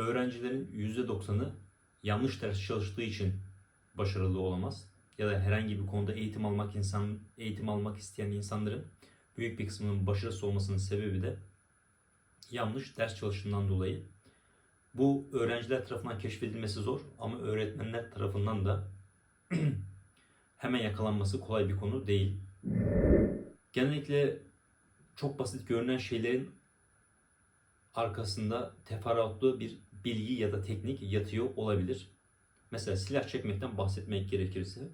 öğrencilerin %90'ı yanlış ders çalıştığı için başarılı olamaz. Ya da herhangi bir konuda eğitim almak insan eğitim almak isteyen insanların büyük bir kısmının başarısız olmasının sebebi de yanlış ders çalıştığından dolayı. Bu öğrenciler tarafından keşfedilmesi zor ama öğretmenler tarafından da hemen yakalanması kolay bir konu değil. Genellikle çok basit görünen şeylerin arkasında teferruatlı bir bilgi ya da teknik yatıyor olabilir. Mesela silah çekmekten bahsetmek gerekirse,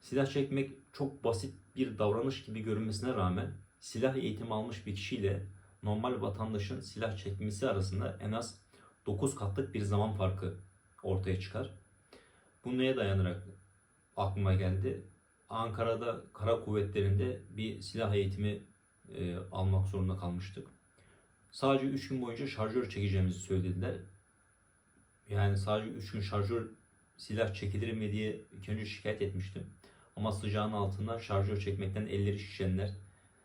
silah çekmek çok basit bir davranış gibi görünmesine rağmen silah eğitimi almış bir kişiyle normal vatandaşın silah çekmesi arasında en az 9 katlık bir zaman farkı ortaya çıkar. Bu neye dayanarak aklıma geldi? Ankara'da kara kuvvetlerinde bir silah eğitimi e, almak zorunda kalmıştık. Sadece 3 gün boyunca şarjör çekeceğimizi söylediler. Yani sadece 3 gün şarjör silah çekilir mi diye ilk önce şikayet etmiştim. Ama sıcağın altında şarjör çekmekten elleri şişenler,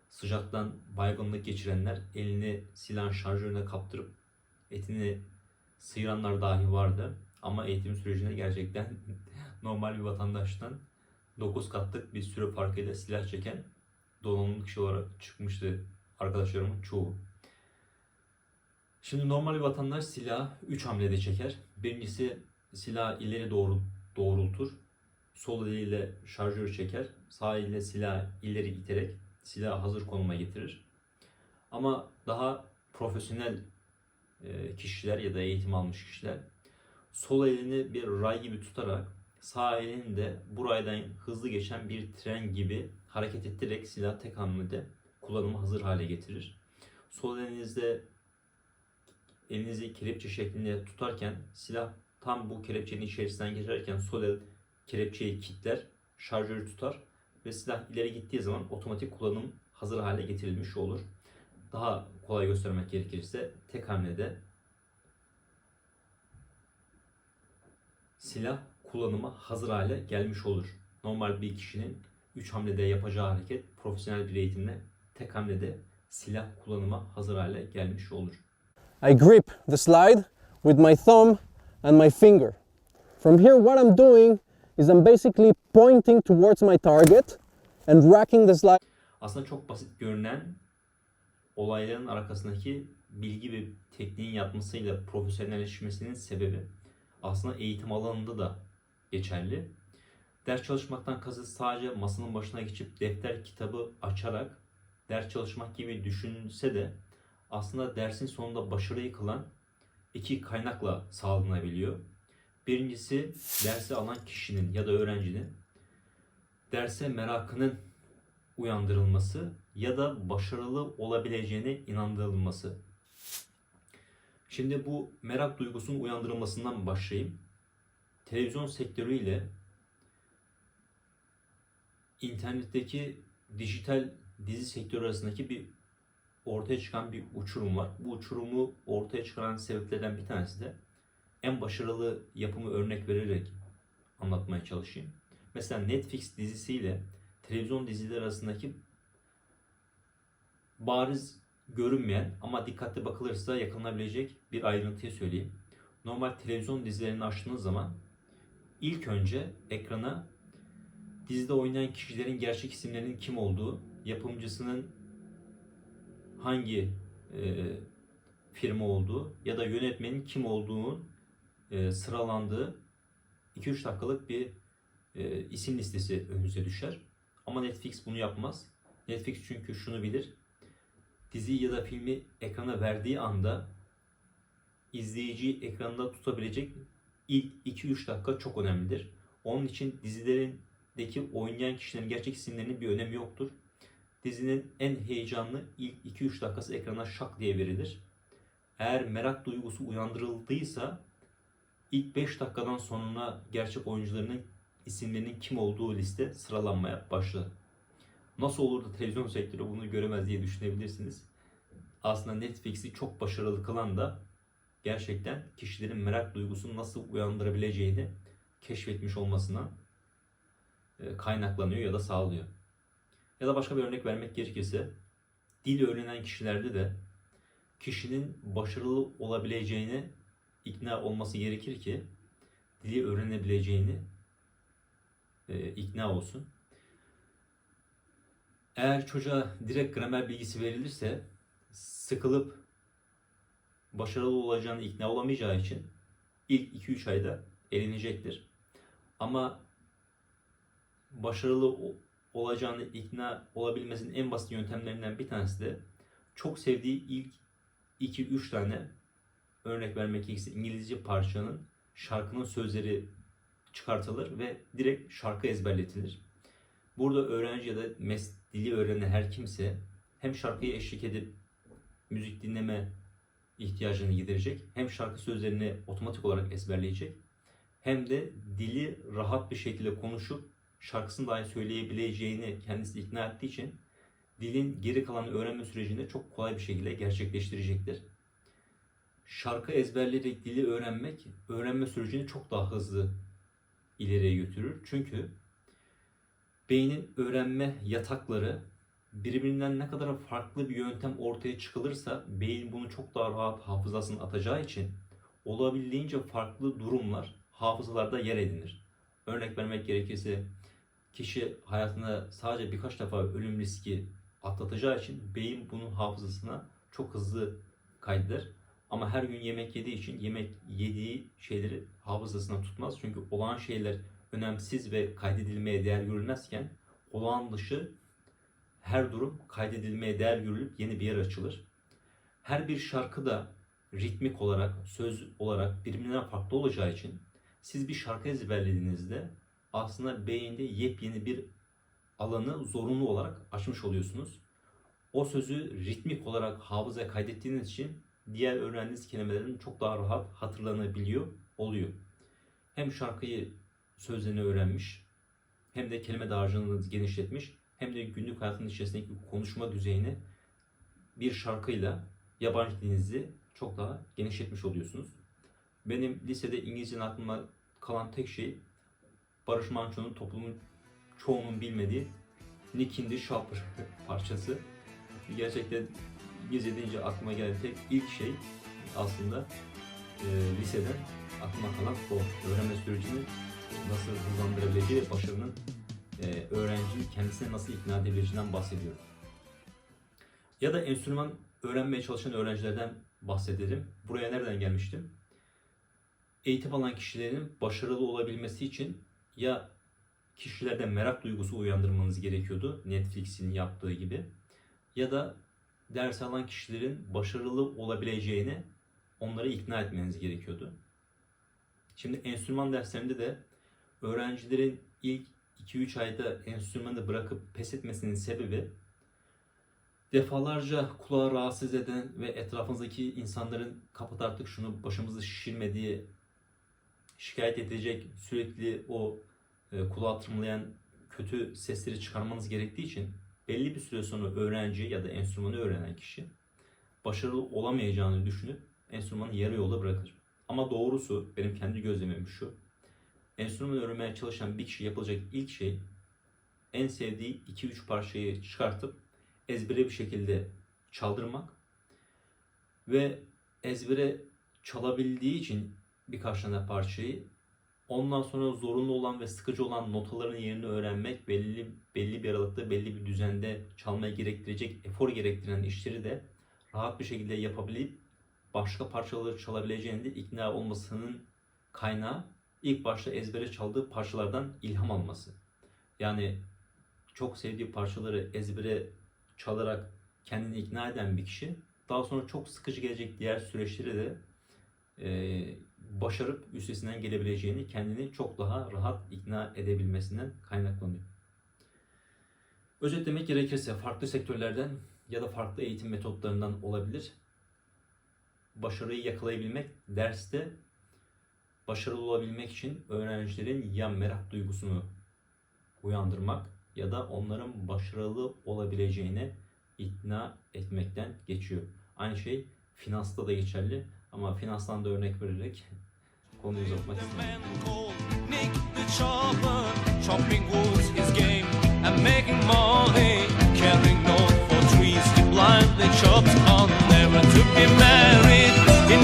sıcaktan baygınlık geçirenler, elini silahın şarjörüne kaptırıp etini sıyıranlar dahi vardı. Ama eğitim sürecinde gerçekten normal bir vatandaştan 9 katlık bir süre farkıyla silah çeken donanımlı kişi olarak çıkmıştı arkadaşlarımın çoğu. Şimdi normal bir vatandaş silah 3 hamlede çeker. Birincisi silah ileri doğru doğrultur. Sol eliyle şarjörü çeker. Sağ eliyle silah ileri iterek silahı hazır konuma getirir. Ama daha profesyonel e, kişiler ya da eğitim almış kişiler sol elini bir ray gibi tutarak sağ elini de bu raydan hızlı geçen bir tren gibi hareket ettirerek silah tek hamlede kullanıma hazır hale getirir. Sol elinizde elinizi kelepçe şeklinde tutarken silah tam bu kelepçenin içerisinden geçerken sol el kelepçeyi kilitler, şarjörü tutar ve silah ileri gittiği zaman otomatik kullanım hazır hale getirilmiş olur. Daha kolay göstermek gerekirse tek hamlede silah kullanıma hazır hale gelmiş olur. Normal bir kişinin 3 hamlede yapacağı hareket profesyonel bir eğitimle tek hamlede silah kullanıma hazır hale gelmiş olur. I grip the slide with my thumb and my finger. From here, what I'm doing is I'm basically pointing towards my target and racking the slide. Aslında çok basit görünen olayların arkasındaki bilgi ve tekniğin yatmasıyla profesyonelleşmesinin sebebi aslında eğitim alanında da geçerli. Ders çalışmaktan kasıt sadece masanın başına geçip defter kitabı açarak ders çalışmak gibi düşünülse de aslında dersin sonunda başarıyı kılan iki kaynakla sağlanabiliyor. Birincisi dersi alan kişinin ya da öğrencinin derse merakının uyandırılması ya da başarılı olabileceğine inandırılması. Şimdi bu merak duygusunun uyandırılmasından başlayayım. Televizyon sektörüyle internetteki dijital dizi sektörü arasındaki bir ortaya çıkan bir uçurum var. Bu uçurumu ortaya çıkaran sebeplerden bir tanesi de en başarılı yapımı örnek vererek anlatmaya çalışayım. Mesela Netflix dizisiyle televizyon dizileri arasındaki bariz görünmeyen ama dikkatli bakılırsa yakınılabilecek bir ayrıntıyı söyleyeyim. Normal televizyon dizilerini açtığınız zaman ilk önce ekrana dizide oynayan kişilerin gerçek isimlerinin kim olduğu, yapımcısının hangi e, firma olduğu ya da yönetmenin kim olduğunun e, sıralandığı 2-3 dakikalık bir e, isim listesi önünüze düşer. Ama Netflix bunu yapmaz. Netflix çünkü şunu bilir. Diziyi ya da filmi ekrana verdiği anda izleyiciyi ekranda tutabilecek ilk 2-3 dakika çok önemlidir. Onun için dizilerindeki oynayan kişilerin gerçek isimlerinin bir önemi yoktur. Dizinin en heyecanlı ilk 2-3 dakikası ekrana şak diye verilir. Eğer merak duygusu uyandırıldıysa ilk 5 dakikadan sonra gerçek oyuncularının isimlerinin kim olduğu liste sıralanmaya başlar. Nasıl olur da televizyon sektörü bunu göremez diye düşünebilirsiniz. Aslında Netflix'i çok başarılı kılan da gerçekten kişilerin merak duygusunu nasıl uyandırabileceğini keşfetmiş olmasına e, kaynaklanıyor ya da sağlıyor. Ya da başka bir örnek vermek gerekirse dil öğrenen kişilerde de kişinin başarılı olabileceğini ikna olması gerekir ki dili öğrenebileceğini e, ikna olsun. Eğer çocuğa direkt gramer bilgisi verilirse sıkılıp başarılı olacağını ikna olamayacağı için ilk 2-3 ayda elenecektir. Ama başarılı olacağını ikna olabilmesinin en basit yöntemlerinden bir tanesi de çok sevdiği ilk 2-3 tane örnek vermek gerekirse İngilizce parçanın şarkının sözleri çıkartılır ve direkt şarkı ezberletilir. Burada öğrenci ya da mes dili öğrenen her kimse hem şarkıya eşlik edip müzik dinleme ihtiyacını giderecek hem şarkı sözlerini otomatik olarak ezberleyecek hem de dili rahat bir şekilde konuşup şarkısını dahi söyleyebileceğini kendisi ikna ettiği için dilin geri kalan öğrenme sürecinde çok kolay bir şekilde gerçekleştirecektir. Şarkı ezberleyerek dili öğrenmek öğrenme sürecini çok daha hızlı ileriye götürür. Çünkü beynin öğrenme yatakları birbirinden ne kadar farklı bir yöntem ortaya çıkılırsa beyin bunu çok daha rahat hafızasına atacağı için olabildiğince farklı durumlar hafızalarda yer edinir. Örnek vermek gerekirse kişi hayatında sadece birkaç defa ölüm riski atlatacağı için beyin bunun hafızasına çok hızlı kaydeder. Ama her gün yemek yediği için yemek yediği şeyleri hafızasına tutmaz. Çünkü olağan şeyler önemsiz ve kaydedilmeye değer görülmezken olağan dışı her durum kaydedilmeye değer görülüp yeni bir yer açılır. Her bir şarkı da ritmik olarak, söz olarak birbirinden farklı olacağı için siz bir şarkı ezberlediğinizde aslında beyinde yepyeni bir alanı zorunlu olarak açmış oluyorsunuz. O sözü ritmik olarak hafızaya kaydettiğiniz için diğer öğrendiğiniz kelimelerin çok daha rahat hatırlanabiliyor oluyor. Hem şarkıyı sözlerini öğrenmiş hem de kelime dağarcığını genişletmiş hem de günlük hayatın içerisindeki konuşma düzeyini bir şarkıyla yabancı dilinizi çok daha genişletmiş oluyorsunuz. Benim lisede İngilizcenin aklıma kalan tek şey Barış Manço'nun toplumun çoğunun bilmediği Nick in the parçası. Gerçekten İngilizce deyince aklıma gelen tek ilk şey aslında e, liseden aklıma kalan o öğrenme sürecini nasıl hızlandırabileceği ve başarının e, öğrenciyi kendisine nasıl ikna edebileceğinden bahsediyorum. Ya da enstrüman öğrenmeye çalışan öğrencilerden bahsedelim. Buraya nereden gelmiştim? Eğitim alan kişilerin başarılı olabilmesi için ya kişilerde merak duygusu uyandırmanız gerekiyordu Netflix'in yaptığı gibi ya da ders alan kişilerin başarılı olabileceğini onları ikna etmeniz gerekiyordu. Şimdi enstrüman derslerinde de öğrencilerin ilk 2-3 ayda enstrümanı bırakıp pes etmesinin sebebi defalarca kulağı rahatsız eden ve etrafınızdaki insanların kapat artık şunu başımızı şişirme diye şikayet edecek sürekli o e, kulağı tırmalayan kötü sesleri çıkarmanız gerektiği için belli bir süre sonra öğrenci ya da enstrümanı öğrenen kişi başarılı olamayacağını düşünüp enstrümanı yarı yolda bırakır. Ama doğrusu benim kendi gözlemim şu. Enstrüman öğrenmeye çalışan bir kişi yapılacak ilk şey en sevdiği 2-3 parçayı çıkartıp ezbere bir şekilde çaldırmak ve ezbere çalabildiği için birkaç tane parçayı ondan sonra zorunlu olan ve sıkıcı olan notaların yerini öğrenmek belli belli bir aralıkta belli bir düzende çalmaya gerektirecek efor gerektiren işleri de rahat bir şekilde yapabilip başka parçaları çalabileceğini de ikna olmasının kaynağı ilk başta ezbere çaldığı parçalardan ilham alması. Yani çok sevdiği parçaları ezbere çalarak kendini ikna eden bir kişi daha sonra çok sıkıcı gelecek diğer süreçleri de e, başarıp üstesinden gelebileceğini kendini çok daha rahat ikna edebilmesinden kaynaklanıyor. Özetlemek gerekirse farklı sektörlerden ya da farklı eğitim metotlarından olabilir. Başarıyı yakalayabilmek derste başarılı olabilmek için öğrencilerin ya merak duygusunu uyandırmak ya da onların başarılı olabileceğine ikna etmekten geçiyor. Aynı şey finansta da geçerli ama finanstan da örnek vererek konuyu uzatmak The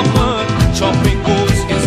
Chopping shopping goes